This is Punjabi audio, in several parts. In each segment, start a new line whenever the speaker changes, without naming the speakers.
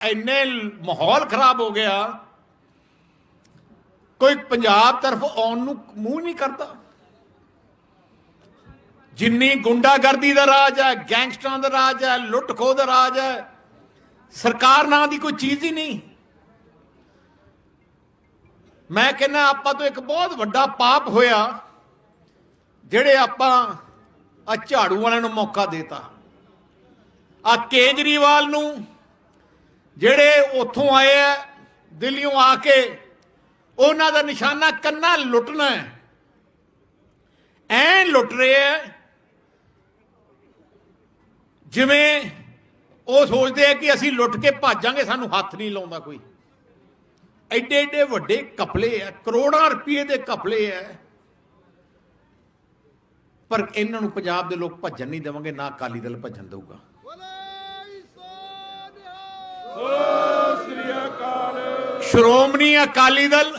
ਇੰਨੇ ਮਾਹੌਲ ਖਰਾਬ ਹੋ ਗਿਆ, ਕੋਈ ਪੰਜਾਬ ਤਰਫ ਆਉਣ ਨੂੰ ਮੂੰਹ ਨਹੀਂ ਕਰਦਾ। ਜਿੰਨੀ ਗੁੰਡਾਗਰਦੀ ਦਾ ਰਾਜ ਹੈ, ਗੈਂਗਸਟਰਾਂ ਦਾ ਰਾਜ ਹੈ ਲੁੱਟ ਖੋਹ ਦਾ ਰਾਜ ਹੈ, ਸਰਕਾਰ ਨਾਂ ਦੀ ਕੋਈ ਚੀਜ਼ ਹੀ ਨਹੀਂ। ਮੈਂ ਕਹਿੰਦਾ, ਆਪਾਂ ਤੋਂ ਇੱਕ ਬਹੁਤ ਵੱਡਾ ਪਾਪ ਹੋਇਆ, ਜਿਹੜੇ ਆਪਾਂ ਆ ਝਾੜੂ ਵਾਲਿਆਂ ਨੂੰ ਮੌਕਾ ਦੇਤਾ। ਆ ਕੇਜਰੀਵਾਲ ਨੂੰ ਜਿਹੜੇ ਉੱਥੋਂ ਆਏ ਆ ਦਿੱਲੀੋਂ ਆ ਕੇ ਉਹਨਾਂ ਦਾ ਨਿਸ਼ਾਨਾ ਕੰਨਾ ਲੁੱਟਣਾ ਹੈ। ਐ ਲੁੱਟ ਰਹੇ ਆ, ਜਿਵੇਂ ਉਹ ਸੋਚਦੇ ਆ ਕਿ ਅਸੀਂ ਲੁੱਟ ਕੇ ਭਾਜਾਂਗੇ, ਸਾਨੂੰ ਹੱਥ ਨਹੀਂ ਲਾਉਂਦਾ ਕੋਈ। ਐਡੇ ਐਡੇ ਵੱਡੇ ਕਪਲੇ ਆ, ਕਰੋੜਾਂ ਰੁਪਏ ਦੇ ਕਪਲੇ ਆ। ਪਰ ਇਹਨਾਂ ਨੂੰ ਪੰਜਾਬ ਦੇ ਲੋਕ ਭੱਜਣ ਨਹੀਂ ਦੇਵਾਂਗੇ, ਨਾ ਅਕਾਲੀ ਦਲ ਭੱਜਣ ਦੇਊਗਾ। Shiromani Akali Dal,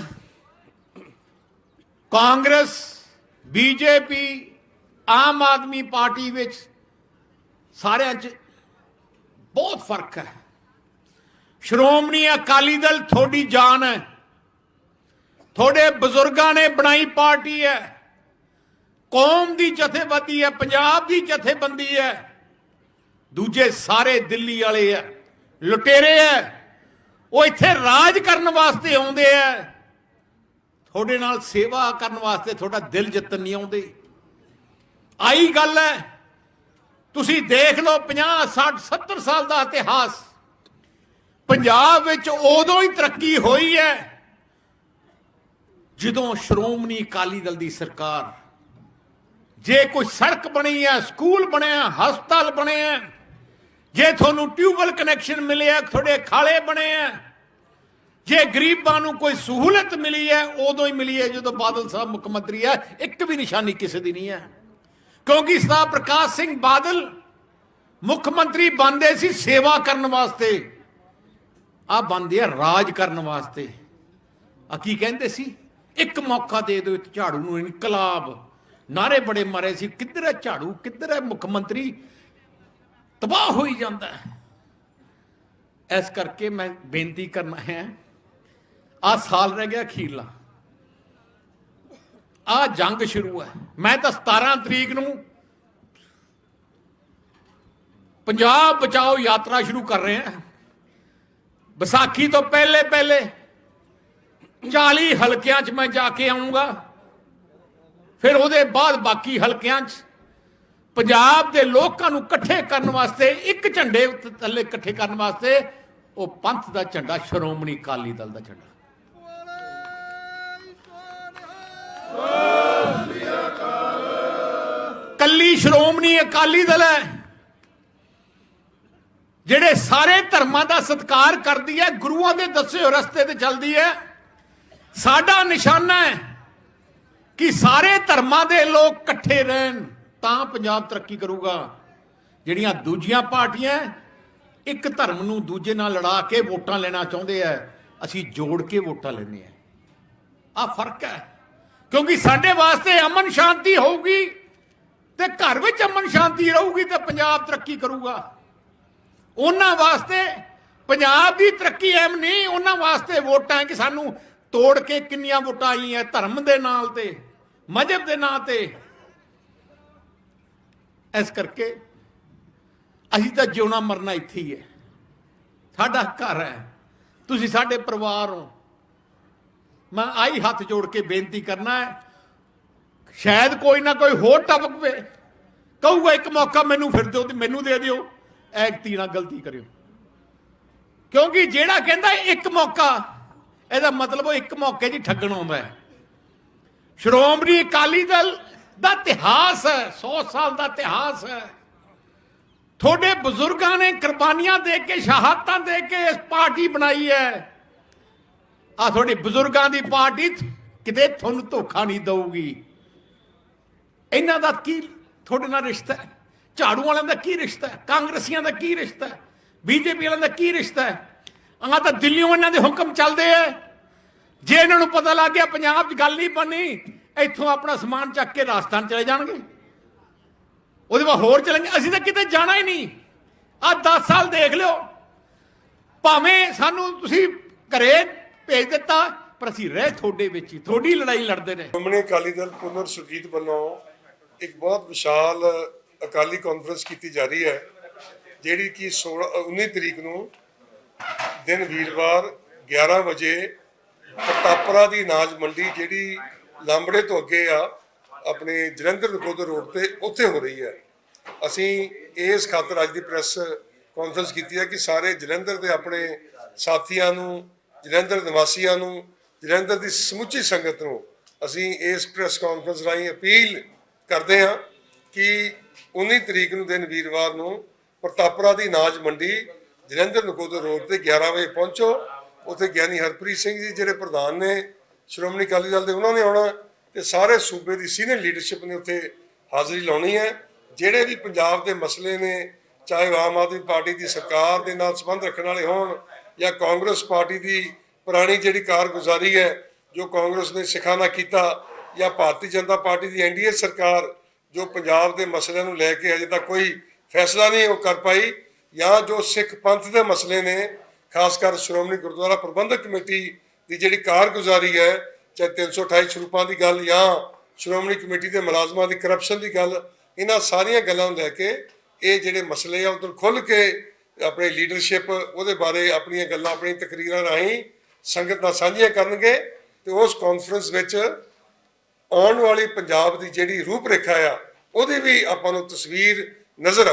Congress, BJP, Aam Aadmi party ਵਿੱਚ ਸਾਰਿਆਂ 'ਚ ਬਹੁਤ ਫ਼ਰਕ ਹੈ। ਸ਼੍ਰੋਮਣੀ ਅਕਾਲੀ ਦਲ ਤੁਹਾਡੀ ਜਾਨ ਹੈ। ਤੁਹਾਡੇ ਬਜ਼ੁਰਗਾਂ ਨੇ ਬਣਾਈ ਪਾਰਟੀ ਹੈ। ਕੌਮ ਦੀ ਜਥੇਬੰਦੀ ਹੈ, ਪੰਜਾਬ ਦੀ ਜਥੇਬੰਦੀ ਹੈ। ਦੂਜੇ ਸਾਰੇ ਦਿੱਲੀ ਵਾਲੇ ਹੈ। ਲੁਟੇਰੇ ਆ ਉਹ ਇੱਥੇ ਰਾਜ ਕਰਨ ਵਾਸਤੇ ਆਉਂਦੇ ਆ ਤੁਹਾਡੇ ਨਾਲ ਸੇਵਾ ਕਰਨ ਵਾਸਤੇ ਤੁਹਾਡਾ ਦਿਲ ਜਿੱਤਣ ਨਹੀਂ ਆਉਂਦੇ। ਆਈ ਗੱਲ ਹੈ ਤੁਸੀਂ ਦੇਖ ਲਓ 50 60 70 ਸਾਲ ਦਾ ਇਤਿਹਾਸ। ਪੰਜਾਬ ਵਿੱਚ ਉਦੋਂ ਹੀ ਤਰੱਕੀ ਹੋਈ ਹੈ ਜਦੋਂ ਸ਼੍ਰੋਮਣੀ ਅਕਾਲੀ ਦਲ ਦੀ ਸਰਕਾਰ, ਜੇ ਕੋਈ ਸੜਕ ਬਣੀ ਹੈ ਸਕੂਲ ਬਣਿਆ, ਹਸਪਤਾਲ ਬਣੇ ਹੈ ਜੇ ਤੁਹਾਨੂੰ ਟਿਊਬਵੈਲ ਕਨੈਕਸ਼ਨ ਮਿਲਿਆ ਤੁਹਾਡੇ ਖਾਲੇ ਬਣੇ ਆ, ਜੇ ਗਰੀਬਾਂ ਨੂੰ ਕੋਈ ਸਹੂਲਤ ਮਿਲੀ ਹੈ ਉਦੋਂ ਹੀ ਮਿਲੀ ਹੈ ਜਦੋਂ ਬਾਦਲ ਸਾਹਿਬ ਮੁੱਖ ਮੰਤਰੀ ਹੈ ਇੱਕ ਵੀ ਨਿਸ਼ਾਨੀ ਕਿਸੇ ਦੀ ਨਹੀਂ ਹੈ ਕਿਉਂਕਿ ਸਰਦਾਰ ਪ੍ਰਕਾਸ਼ ਸਿੰਘ ਬਾਦਲ ਮੁੱਖ ਮੰਤਰੀ ਬਣਦੇ ਸੀ ਸੇਵਾ ਕਰਨ ਵਾਸਤੇ। ਆ ਬਣਦੇ ਆ ਰਾਜ ਕਰਨ ਵਾਸਤੇ। ਆ ਕੀ ਕਹਿੰਦੇ ਸੀ? ਇੱਕ ਮੌਕਾ ਦੇ ਦਿਓ ਇੱਕ ਝਾੜੂ ਨੂੰ, ਇਨਕਲਾਬ। ਨਾਰੇ ਬੜੇ ਮਾਰੇ ਸੀ, ਕਿੱਧਰ ਹੈ ਝਾੜੂ? ਕਿੱਧਰ ਹੈ ਮੁੱਖ ਮੰਤਰੀ? ਤਬਾਹ ਹੋਈ ਜਾਂਦਾ ਹੈ। ਇਸ ਕਰਕੇ ਮੈਂ ਬੇਨਤੀ ਕਰਨਾ ਹੈ ਆ ਸਾਲ ਰਹਿ ਗਿਆ ਅਖੀਰਲਾ। ਆ ਜੰਗ ਸ਼ੁਰੂ ਹੈ। ਮੈਂ ਤਾਂ 17 ਤਰੀਕ ਨੂੰ ਪੰਜਾਬ ਬਚਾਓ ਯਾਤਰਾ ਸ਼ੁਰੂ ਕਰ ਰਹੇ ਹਾਂ। ਵਿਸਾਖੀ ਤੋਂ ਪਹਿਲੇ ਪਹਿਲੇ 40 ਹਲਕਿਆਂ 'ਚ ਮੈਂ ਜਾ ਕੇ ਆਉਂਗਾ ਫਿਰ ਉਹਦੇ ਬਾਅਦ ਬਾਕੀ ਹਲਕਿਆਂ 'ਚ ਪੰਜਾਬ ਦੇ ਲੋਕਾਂ ਨੂੰ ਇਕੱਠੇ ਕਰਨ ਵਾਸਤੇ, ਇੱਕ ਝੰਡੇ ਥੱਲੇ ਇਕੱਠੇ ਕਰਨ ਵਾਸਤੇ, ਉਹ ਪੰਥ ਦਾ ਝੰਡਾ, ਸ਼੍ਰੋਮਣੀ ਅਕਾਲੀ ਦਲ ਦਾ ਝੰਡਾ। ਕੱਲੀ ਸ਼੍ਰੋਮਣੀ ਅਕਾਲੀ ਦਲ ਹੈ, ਜਿਹੜੇ ਸਾਰੇ ਧਰਮਾਂ ਦਾ ਸਤਿਕਾਰ ਕਰਦੀ ਹੈ, ਗੁਰੂਆਂ ਦੇ ਦੱਸੇ ਹੋਏ ਰਸਤੇ ਤੇ ਚੱਲਦੀ ਹੈ। ਸਾਡਾ ਨਿਸ਼ਾਨਾ ਹੈ ਕਿ ਸਾਰੇ ਧਰਮਾਂ ਦੇ ਲੋਕ ਇਕੱਠੇ ਰਹਿਣ। ਤਾਂ ਪੰਜਾਬ ਤਰੱਕੀ ਕਰੂਗਾ। ਜਿਹੜੀਆਂ ਦੂਜੀਆਂ ਪਾਰਟੀਆਂ ਇੱਕ ਧਰਮ ਨੂੰ ਦੂਜੇ ਨਾਲ ਲੜਾ ਕੇ ਵੋਟਾਂ ਲੈਣਾ ਚਾਹੁੰਦੇ ਆ ਅਸੀਂ ਜੋੜ ਕੇ ਵੋਟਾਂ ਲੈਣੇ ਆ ਆ ਫ਼ਰਕ ਹੈ ਕਿਉਂਕਿ ਸਾਡੇ ਵਾਸਤੇ ਅਮਨ ਸ਼ਾਂਤੀ ਹੋਊਗੀ ਤੇ ਘਰ ਵਿੱਚ ਅਮਨ ਸ਼ਾਂਤੀ ਰਹੂਗੀ ਤੇ ਪੰਜਾਬ ਤਰੱਕੀ ਕਰੂਗਾ। ਉਹਨਾਂ ਵਾਸਤੇ ਪੰਜਾਬ ਦੀ ਤਰੱਕੀ ਐਮ ਨਹੀਂ, ਉਹਨਾਂ ਵਾਸਤੇ ਵੋਟਾਂ ਕਿ ਸਾਨੂੰ ਤੋੜ ਕੇ ਕਿੰਨੀਆਂ ਵੋਟਾਂ ਆਈਆਂ ਧਰਮ ਦੇ ਨਾਲ ਤੇ, ਮਜਹਬ ਦੇ ਨਾਂ ਤੇ। ਇਸ ਕਰਕੇ ਅਸੀਂ ਤਾਂ ਜਿਉਣਾ ਮਰਨਾ ਇੱਥੇ ਹੀ ਹੈ। ਸਾਡਾ ਘਰ ਹੈ। ਤੁਸੀਂ ਸਾਡੇ ਪਰਿਵਾਰ ਹੋ। ਮੈਂ ਆਈ ਹੱਥ ਜੋੜ ਕੇ ਬੇਨਤੀ ਕਰਨਾ ਹੈ। ਸ਼ਾਇਦ ਕੋਈ ਨਾ ਕੋਈ ਹੋਰ ਟਪਕ ਪਏ ਕਹੂਗਾ, ਇੱਕ ਮੌਕਾ ਮੈਨੂੰ ਫਿਰ ਦਿਓ ਤੇ ਮੈਨੂੰ ਦੇ ਦਿਓ। ਐਕਤੀ ਨਾਲ ਗਲਤੀ ਕਰਿਓ। ਕਿਉਂਕਿ ਜਿਹੜਾ ਕਹਿੰਦਾ ਇੱਕ ਮੌਕਾ, ਇਹਦਾ ਮਤਲਬ ਉਹ ਇੱਕ ਮੌਕੇ 'ਚ ਠੱਗਣ ਆਉਂਦਾ ਹੈ। ਸ਼੍ਰੋਮਣੀ ਅਕਾਲੀ ਦਲ ਦਾ ਇਤਿਹਾਸ ਹੈ 100 ਸਾਲ ਦਾ ਇਤਿਹਾਸ ਹੈ। ਤੁਹਾਡੇ ਬਜ਼ੁਰਗਾਂ ਨੇ ਕੁਰਬਾਨੀਆਂ ਦੇ ਕੇ, ਸ਼ਹਾਦਤਾਂ ਦੇ ਕੇ ਇਸ ਪਾਰਟੀ ਬਣਾਈ ਹੈ। ਆ ਤੁਹਾਡੇ ਬਜ਼ੁਰਗਾਂ ਦੀ ਪਾਰਟੀ ਕਿਤੇ ਤੁਹਾਨੂੰ ਧੋਖਾ ਨਹੀਂ ਦਊਗੀ। ਇਹਨਾਂ ਦਾ ਕੀ, ਤੁਹਾਡੇ ਨਾਲ ਰਿਸ਼ਤਾ ਹੈ? ਝਾੜੂ ਵਾਲਿਆਂ ਦਾ ਕੀ ਰਿਸ਼ਤਾ ਹੈ? ਕਾਂਗਰਸੀਆਂ ਦਾ ਕੀ ਰਿਸ਼ਤਾ ਹੈ? ਬੀਜੇਪੀ ਵਾਲਿਆਂ ਦਾ ਕੀ ਰਿਸ਼ਤਾ ਹੈ? ਆਹ ਤਾਂ ਦਿੱਲੀੋਂ ਇਹਨਾਂ ਦੇ ਹੁਕਮ ਚੱਲਦੇ ਆ ਜੇ ਇਹਨਾਂ ਨੂੰ ਪਤਾ ਲੱਗ ਗਿਆ, ਪੰਜਾਬ 'ਚ ਗੱਲ ਨਹੀਂ ਬਣੀ ਇੱਥੋਂ ਆਪਣਾ ਸਮਾਨ ਚੱਕ ਕੇ ਰਾਜਸਥਾਨ ਚਲੇ ਜਾਣਗੇ। ਉਹਦੇ ਬਾਅਦ ਹੋਰ ਚਲਾਂਗੇ ਅਸੀਂ ਤਾਂ ਕਿਤੇ ਜਾਣਾ ਹੀ ਨਹੀਂ। ਆ 10 ਸਾਲ ਦੇਖ ਲਿਓ। ਭਾਵੇਂ ਸਾਨੂੰ ਤੁਸੀਂ ਘਰੇ ਭੇਜ ਦਿੱਤਾ, ਪਰ ਅਸੀਂ ਰਹਿ ਤੁਹਾਡੇ ਵਿੱਚ ਹੀ। ਤੁਹਾਡੀ ਲੜਾਈ ਲੜਦੇ ਰਹੇ।
ਸ਼੍ਰੋਮਣੀ ਅਕਾਲੀ ਦਲ ਪੁਨਰ ਸੁਰਜੀਤ ਵੱਲੋਂ ਇੱਕ ਬਹੁਤ ਵਿਸ਼ਾਲ ਅਕਾਲੀ ਕਾਨਫਰੰਸ ਕੀਤੀ ਜਾ ਰਹੀ ਹੈ, ਜਿਹੜੀ ਕਿ 16 19 ਤਰੀਕ ਨੂੰ ਦਿਨ ਵੀਰਵਾਰ 11 ਵਜੇ ਪਟਾਪਰਾ ਦੀ ਅਨਾਜ ਮੰਡੀ, ਜਿਹੜੀ ਲਾਂਬੜੇ ਤੋਂ ਅੱਗੇ ਆ, ਆਪਣੇ ਜਲੰਧਰ ਨਕੋਦਰ ਰੋਡ ਤੇ ਉੱਥੇ ਹੋ ਰਹੀ ਹੈ। ਅਸੀਂ ਇਸ ਖਾਤਰ ਅੱਜ ਦੀ ਪ੍ਰੈਸ ਕਾਨਫਰੰਸ ਕੀਤੀ ਹੈ ਕਿ ਸਾਰੇ ਜਲੰਧਰ ਦੇ ਆਪਣੇ ਸਾਥੀਆਂ ਨੂੰ, ਜਲੰਧਰ ਨਿਵਾਸੀਆਂ ਨੂੰ, ਜਲੰਧਰ ਦੀ ਸਮੁੱਚੀ ਸੰਗਤ ਨੂੰ ਅਸੀਂ ਇਸ ਪ੍ਰੈਸ ਕਾਨਫਰੰਸ ਰਾਹੀਂ ਅਪੀਲ ਕਰਦੇ ਹਾਂ ਕਿ 19 ਤਰੀਕ ਨੂੰ ਦਿਨ ਵੀਰਵਾਰ ਨੂੰ ਪ੍ਰਤਾਪਰਾ ਦੀ ਅਨਾਜ ਮੰਡੀ, ਜਲੰਧਰ ਨਕੋਦਰ ਰੋਡ ਤੇ 11 ਵਜੇ ਪਹੁੰਚੋ। ਉੱਥੇ ਗਿਆਨੀ ਹਰਪ੍ਰੀਤ ਸਿੰਘ ਜੀ, ਜਿਹੜੇ ਪ੍ਰਧਾਨ ਨੇ ਸ਼੍ਰੋਮਣੀ ਅਕਾਲੀ ਦਲ ਦੇ ਉਹਨਾਂ ਨੇ ਆਉਣਾ ਤੇ ਸਾਰੇ ਸੂਬੇ ਦੀ ਸੀਨੀਅਰ ਲੀਡਰਸ਼ਿਪ ਨੇ ਉੱਥੇ ਹਾਜ਼ਰੀ ਲਾਉਣੀ ਹੈ, ਜਿਹੜੇ ਵੀ ਪੰਜਾਬ ਦੇ ਮਸਲੇ ਨੇ, ਚਾਹੇ ਉਹ ਆਮ ਆਦਮੀ ਪਾਰਟੀ ਦੀ ਸਰਕਾਰ ਦੇ ਨਾਲ ਸੰਬੰਧ ਰੱਖਣ ਵਾਲੇ ਹੋਣ ਜਾਂ ਕਾਂਗਰਸ ਪਾਰਟੀ ਦੀ ਪੁਰਾਣੀ ਜਿਹੜੀ ਕਾਰਗੁਜ਼ਾਰੀ ਹੈ, ਜੋ ਕਾਂਗਰਸ ਨੇ ਸਿੱਖਾਂ ਨਾਲ ਕੀਤਾ ਜਾਂ ਭਾਰਤੀ ਜਨਤਾ ਪਾਰਟੀ ਦੀ ਐਨਡੀਏ ਸਰਕਾਰ, ਜੋ ਪੰਜਾਬ ਦੇ ਮਸਲਿਆਂ ਨੂੰ ਲੈ ਕੇ ਅਜੇ ਤੱਕ ਕੋਈ ਫੈਸਲਾ ਨਹੀਂ ਉਹ ਕਰ ਪਾਈ ਜਾਂ ਜੋ ਸਿੱਖ ਪੰਥ ਦੇ ਮਸਲੇ ਨੇ, ਖਾਸ ਕਰ ਸ਼੍ਰੋਮਣੀ ਗੁਰਦੁਆਰਾ ਪ੍ਰਬੰਧਕ ਕਮੇਟੀ ਦੀ ਜਿਹੜੀ ਕਾਰਗੁਜ਼ਾਰੀ ਹੈ, ਚਾਹੇ 328 ਸਰੂਪਾਂ ਦੀ ਗੱਲ ਜਾਂ ਸ਼੍ਰੋਮਣੀ ਕਮੇਟੀ ਦੇ ਮੁਲਾਜ਼ਮਾਂ ਦੀ ਕਰਪਸ਼ਨ ਦੀ ਗੱਲ, ਇਹਨਾਂ ਸਾਰੀਆਂ ਗੱਲਾਂ ਨੂੰ ਲੈ ਕੇ ਇਹ ਜਿਹੜੇ ਮਸਲੇ ਆ, ਉਧਰ ਖੁੱਲ ਕੇ ਆਪਣੇ ਲੀਡਰਸ਼ਿਪ ਉਹਦੇ ਬਾਰੇ ਆਪਣੀਆਂ ਗੱਲਾਂ ਆਪਣੀ ਤਕਰੀਰਾਂ ਰਾਹੀਂ ਸੰਗਤ ਨਾਲ ਸਾਂਝੀਆਂ ਕਰਨਗੇ ਤੇ ਉਸ ਕਾਨਫਰੰਸ ਵਿੱਚ ਆਉਣ ਵਾਲੀ ਪੰਜਾਬ ਦੀ ਜਿਹੜੀ ਰੂਪਰੇਖਾ ਆ, ਉਹਦੀ ਵੀ ਆਪਾਂ ਨੂੰ ਤਸਵੀਰ ਨਜ਼ਰ